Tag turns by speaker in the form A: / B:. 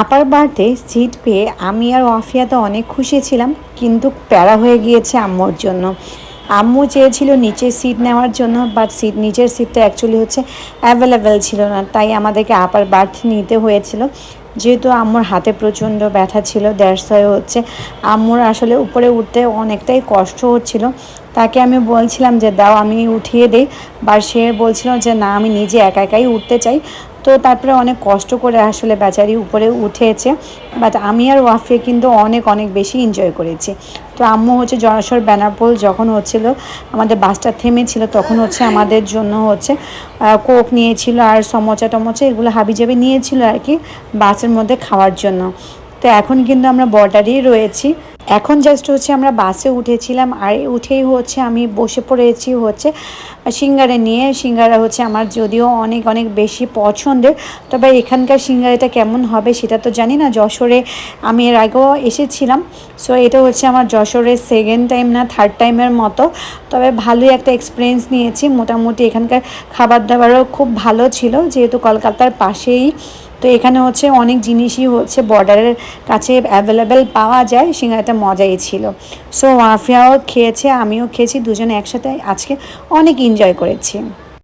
A: আপার বার্থে seat পেয়ে আমি আর ওয়াফিয়া তো অনেক খুশি ছিলাম, কিন্তু প্যারা হয়ে গিয়েছে আম্মুর জন্য। আম্মু চেয়েছিল নিচের সিট নেওয়ার জন্য বাট সিট নিচের সিটটা অ্যাকচুয়ালি হচ্ছে অ্যাভেলেবেল ছিল না, তাই আমাদেরকে আপার বার্থ নিতে হয়েছিল। যেহেতু আম্মুর হাতে প্রচণ্ড ব্যথা ছিল হয়ে হচ্ছে আম্মুর আসলে উপরে উঠতে অনেকটাই কষ্ট হচ্ছিল। তাকে আমি বলছিলাম যে, দাও, আমি উঠিয়ে দিই। বা সে বলছিল যে, না, আমি নিজে একা একাই উঠতে চাই। তো তারপরে অনেক কষ্ট করে আসলে বেচারি উপরে উঠেছে বাট আমি আর ওয়াফিয়া কিন্তু অনেক অনেক বেশি এনজয় করেছি। তো আম্মু হচ্ছে জড়াসর বেনারপোল যখন হচ্ছিল, আমাদের বাসটা থেমেছিল, তখন হচ্ছে আমাদের জন্য হচ্ছে কোক নিয়েছিল আর সমচা টমোচা এগুলো হাবিজাবি নিয়েছিল আর কি বাসের মধ্যে খাওয়ার জন্য। তো এখন কিন্তু আমরা বর্ডারেই রয়েছি। এখন জাস্ট হচ্ছে আমরা বাসে উঠেছিলাম, আর উঠেই হচ্ছে আমি বসে পড়েছি হচ্ছে সিঙ্গারে নিয়ে। সিঙ্গারা হচ্ছে আমার যদিও অনেক অনেক বেশি পছন্দের, তবে এখানকার সিঙ্গারাটা কেমন হবে সেটা তো জানি না। যশোরে আমি এর আগেও এসেছিলাম সো এটা হচ্ছে আমার যশোরের সেকেন্ড টাইম না থার্ড টাইমের মতো। তবে ভালোই একটা এক্সপিরিয়েন্স নিয়েছি। মোটামুটি এখানকার খাবার দাবারও খুব ভালো ছিল, যেহেতু কলকাতার পাশেই তো এখানে হচ্ছে অনেক জিনিসই হচ্ছে বর্ডারের কাছে অ্যাভেলেবেল পাওয়া যায় সিঙ্গারাটা মজাই ছিল। সো ওয়াফিয়াও খেয়েছে, আমিও খেয়েছি, দুজনে একসাথে আজকে অনেক এনজয় করেছি।